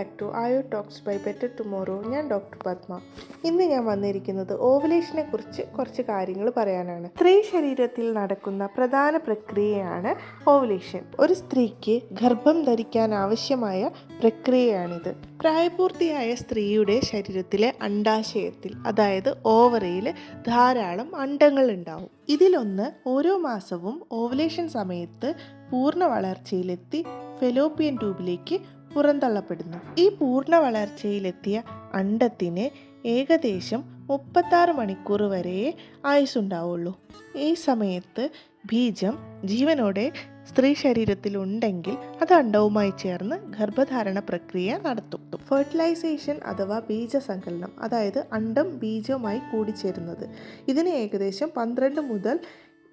Back to ആയോ talks by better tomorrow ഞാൻ doctor Padma ഇന്ന് ഞാൻ വന്നിരിക്കുന്നത് ഓവുലേഷനെ കുറിച്ച് കുറച്ച് കാര്യങ്ങൾ പറയാനാണ്. സ്ത്രീ ശരീരത്തിൽ നടക്കുന്ന പ്രധാന പ്രക്രിയയാണ് ഓവുലേഷൻ ഒരു സ്ത്രീക്ക് ഗർഭം ധരിക്കാൻ ആവശ്യമായ പ്രക്രിയയാണിത്. പ്രായപൂർത്തിയായ സ്ത്രീയുടെ ശരീരത്തിലെ അണ്ടാശയത്തിൽ അതായത് ഓവറിയിൽ ധാരാളം അണ്ടങ്ങൾ ഉണ്ടാവും. ഇതിലൊന്ന് ഓരോ മാസവും ഓവുലേഷൻ സമയത്ത് പൂർണ വളർച്ചയിലെത്തി ഫെലോപ്പിയൻ ട്യൂബിലേക്ക് പുറന്തള്ളപ്പെടുന്നു. ഈ പൂർണ വളർച്ചയിലെത്തിയ അണ്ടത്തിന് ഏകദേശം മുപ്പത്താറ് മണിക്കൂർ വരെയേ ആയുസ്സുണ്ടാവുള്ളൂ. ഈ സമയത്ത് ബീജം ജീവനോടെ സ്ത്രീ ശരീരത്തിൽ ഉണ്ടെങ്കിൽ അത് അണ്ടവുമായി ചേർന്ന് ഗർഭധാരണ പ്രക്രിയ നടത്തും. ഫെർട്ടിലൈസേഷൻ അഥവാ ബീജസങ്കലനം അതായത് അണ്ടം ബീജവുമായി കൂടിച്ചേരുന്നത് ഇതിന് ഏകദേശം പന്ത്രണ്ട് മുതൽ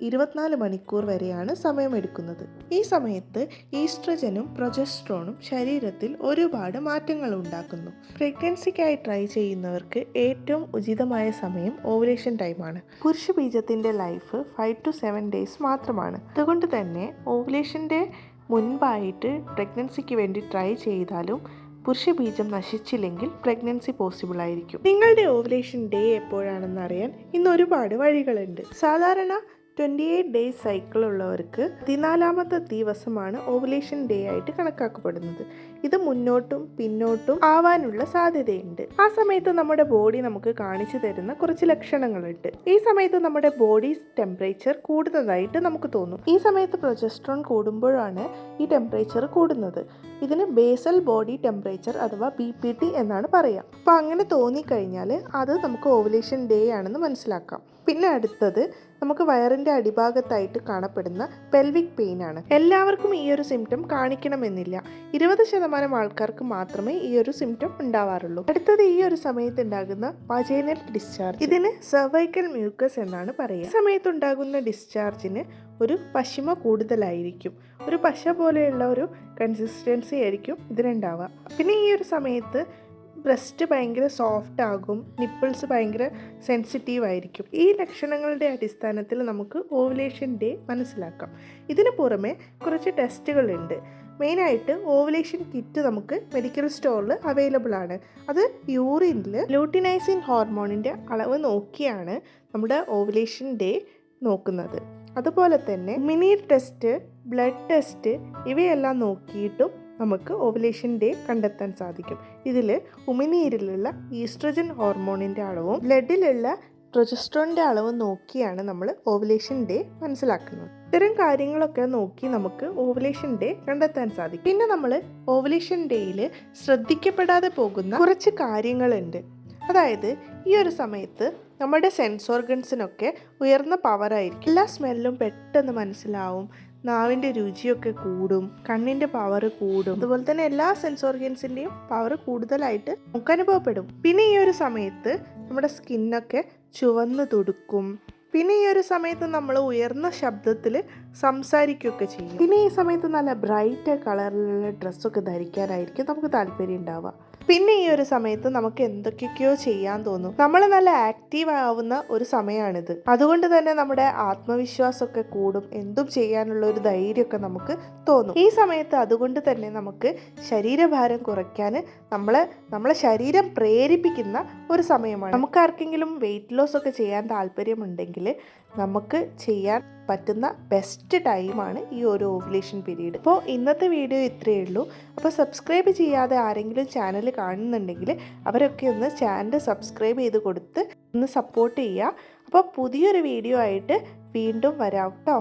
ഇരുപത്തിനാല് മണിക്കൂർ വരെയാണ് സമയമെടുക്കുന്നത്. ഈ സമയത്ത് ഈസ്ട്രജനും പ്രൊജസ്ട്രോണും ശരീരത്തിൽ ഒരുപാട് മാറ്റങ്ങൾ ഉണ്ടാക്കുന്നു. പ്രഗ്നൻസിക്കായി ട്രൈ ചെയ്യുന്നവർക്ക് ഏറ്റവും ഉചിതമായ സമയം ഓവുലേഷൻ ടൈമാണ്. പുരുഷ ബീജത്തിന്റെ life five to seven days മാത്രമാണ്. അതുകൊണ്ട് തന്നെ ഓവുലേഷന്റെ മുൻപായിട്ട് പ്രഗ്നൻസിക്ക് വേണ്ടി ട്രൈ ചെയ്താലും പുരുഷ ബീജം നശിച്ചില്ലെങ്കിൽ പ്രഗ്നൻസി പോസിബിൾ ആയിരിക്കും. നിങ്ങളുടെ ഓവുലേഷൻ ഡേ എപ്പോഴാണെന്ന് അറിയാൻ ഇന്ന് ഒരുപാട് വഴികളുണ്ട്. സാധാരണ ട്വന്റി എയ്റ്റ് ഡേയ്സ് സൈക്കിൾ ഉള്ളവർക്ക് പതിനാലാമത്തെ ദിവസമാണ് ഓവുലേഷൻ ഡേ ആയിട്ട് കണക്കാക്കപ്പെടുന്നത്. ഇത് മുന്നോട്ടും പിന്നോട്ടും ആവാനുള്ള സാധ്യതയുണ്ട്. ആ സമയത്ത് നമ്മുടെ ബോഡി നമുക്ക് കാണിച്ചു തരുന്ന കുറച്ച് ലക്ഷണങ്ങളുണ്ട്. ഈ സമയത്ത് നമ്മുടെ ബോഡി ടെമ്പറേച്ചർ കൂടുന്നതായിട്ട് നമുക്ക് തോന്നും. ഈ സമയത്ത് പ്രൊജസ്ട്രോൺ കൂടുമ്പോഴാണ് ഈ ടെമ്പറേച്ചർ കൂടുന്നത്. ഇതിന് ബേസൽ ബോഡി ടെമ്പറേച്ചർ അഥവാ ബി പി ടി എന്നാണ് പറയുക അപ്പോൾ അങ്ങനെ തോന്നിക്കഴിഞ്ഞാൽ അത് നമുക്ക് ഓവുലേഷൻ ഡേ ആണെന്ന് മനസ്സിലാക്കാം. പിന്നെ അടുത്തത് നമുക്ക് വയറിന്റെ അടിഭാഗത്തായിട്ട് കാണപ്പെടുന്ന പെൽവിക് പെയിൻ ആണ്. എല്ലാവർക്കും ഈ ഒരു സിംറ്റം കാണിക്കണമെന്നില്ല. ഇരുപത് ശതമാനം ആൾക്കാർക്ക് മാത്രമേ ഈ ഒരു സിംറ്റം ഉണ്ടാവാറുള്ളൂ. അടുത്തത് ഈ ഒരു സമയത്ത് ഉണ്ടാകുന്ന വജൈനൽ ഡിസ്ചാർജ് ഇതിന് സെർവൈക്കൽ മ്യൂക്കസ് എന്നാണ് പറയുക. സമയത്ത് ഉണ്ടാകുന്ന ഡിസ്ചാർജിന് ഒരു പശിമ കൂടുതലായിരിക്കും. ഒരു പശ പോലെയുള്ള ഒരു കൺസിസ്റ്റൻസി ആയിരിക്കും ഇതിനുണ്ടാവുക. പിന്നെ ഈ ഒരു സമയത്ത് ബ്രസ്റ്റ് ഭയങ്കര സോഫ്റ്റ് ആകും നിപ്പിൾസ് ഭയങ്കര സെൻസിറ്റീവ് ആയിരിക്കും. ഈ ലക്ഷണങ്ങളുടെ അടിസ്ഥാനത്തിൽ നമുക്ക് ഓവുലേഷൻ ഡേ മനസ്സിലാക്കാം. ഇതിന് പുറമെ കുറച്ച് ടെസ്റ്റുകളുണ്ട് മെയിനായിട്ട് ഓവുലേഷൻ കിറ്റ് നമുക്ക് മെഡിക്കൽ സ്റ്റോറിൽ അവൈലബിൾ ആണ്. അത് യൂറിനിൽ ലൂട്ടിനൈസിൻ ഹോർമോണിന്റെ അളവ് നോക്കിയാണ് നമ്മുടെ ഓവുലേഷൻ ഡേ നോക്കുന്നത്. അതുപോലെ തന്നെ മിനി ടെസ്റ്റ് ബ്ലഡ് ടെസ്റ്റ് ഇവയെല്ലാം നോക്കിയിട്ടും നമുക്ക് ഓവുലേഷൻ ഡേ കണ്ടെത്താൻ സാധിക്കും. ഇതിൽ ഉമിനീരിലുള്ള ഈസ്ട്രജൻ ഹോർമോണിന്റെ അളവും ബ്ലഡിലുള്ള പ്രൊജസ്ട്രോണിന്റെ അളവും നോക്കിയാണ് നമ്മൾ ഓവുലേഷൻ ഡേ മനസ്സിലാക്കുന്നത്. ഇത്തരം കാര്യങ്ങളൊക്കെ നോക്കി നമുക്ക് ഓവുലേഷൻ ഡേ കണ്ടെത്താൻ സാധിക്കും. പിന്നെ നമ്മൾ ഓവുലേഷൻ ഡേയിൽ ശ്രദ്ധിക്കപ്പെടാതെ പോകുന്ന കുറച്ച് കാര്യങ്ങളുണ്ട്. അതായത് ഈ ഒരു സമയത്ത് നമ്മുടെ സെൻസ് ഓർഗൻസിനൊക്കെ ഉയർന്ന പവറായിരിക്കും എല്ലാ സ്മെല്ലും പെട്ടെന്ന് മനസ്സിലാവും. നാവിന്റെ രുചിയൊക്കെ കൂടും കണ്ണിന്റെ പവർ കൂടും. അതുപോലെ തന്നെ എല്ലാ സെൻസ് ഓർഗൻസിന്റെയും പവർ കൂടുതലായിട്ട് നമുക്ക് അനുഭവപ്പെടും. പിന്നെ ഈ ഒരു സമയത്ത് നമ്മുടെ സ്കിന്നൊക്കെ ചുവന്ന് തുടുക്കും. പിന്നെ ഈ ഒരു സമയത്ത് നമ്മൾ ഉയർന്ന ശബ്ദത്തിൽ സംസാരിക്കുകയൊക്കെ ചെയ്യും. പിന്നെ ഈ സമയത്ത് നല്ല ബ്രൈറ്റ് കളറിലുള്ള ഡ്രസ്സൊക്കെ ധരിക്കാനായിരിക്കും നമുക്ക് താല്പര്യം ഉണ്ടാവുക. പിന്നെ ഈ ഒരു സമയത്ത് നമുക്ക് എന്തൊക്കെയൊക്കെയോ ചെയ്യാൻ തോന്നും. നമ്മൾ നല്ല ആക്റ്റീവ് ആവുന്ന ഒരു സമയമാണിത്. അതുകൊണ്ട് തന്നെ നമ്മുടെ ആത്മവിശ്വാസമൊക്കെ കൂടും. എന്തും ചെയ്യാനുള്ള ഒരു ധൈര്യമൊക്കെ നമുക്ക് തോന്നും. ഈ സമയത്ത് അതുകൊണ്ട് തന്നെ നമുക്ക് ശരീരഭാരം കുറയ്ക്കാൻ നമ്മളെ നമ്മളെ ശരീരം പ്രേരിപ്പിക്കുന്ന ഒരു സമയമാണ്. നമുക്ക് ആർക്കെങ്കിലും വെയിറ്റ് ലോസ് ഒക്കെ ചെയ്യാൻ താല്പര്യമുണ്ടെങ്കിൽ നമുക്ക് ചെയ്യാൻ പറ്റുന്ന ബെസ്റ്റ് ടൈമാണ് ഈ ഒരു ഓവുലേഷൻ പീരീഡ് അപ്പോൾ ഇന്നത്തെ വീഡിയോ ഇത്രയേ ഉള്ളൂ. അപ്പോൾ സബ്സ്ക്രൈബ് ചെയ്യാതെ ആരെങ്കിലും ചാനൽ കാണുന്നുണ്ടെങ്കിൽ അവരൊക്കെ ഒന്ന് ചാനൽ സബ്സ്ക്രൈബ് ചെയ്ത് കൊടുത്ത് ഒന്ന് സപ്പോർട്ട് ചെയ്യുക. അപ്പോൾ പുതിയൊരു വീഡിയോ ആയിട്ട് വീണ്ടും വരാം കേട്ടോ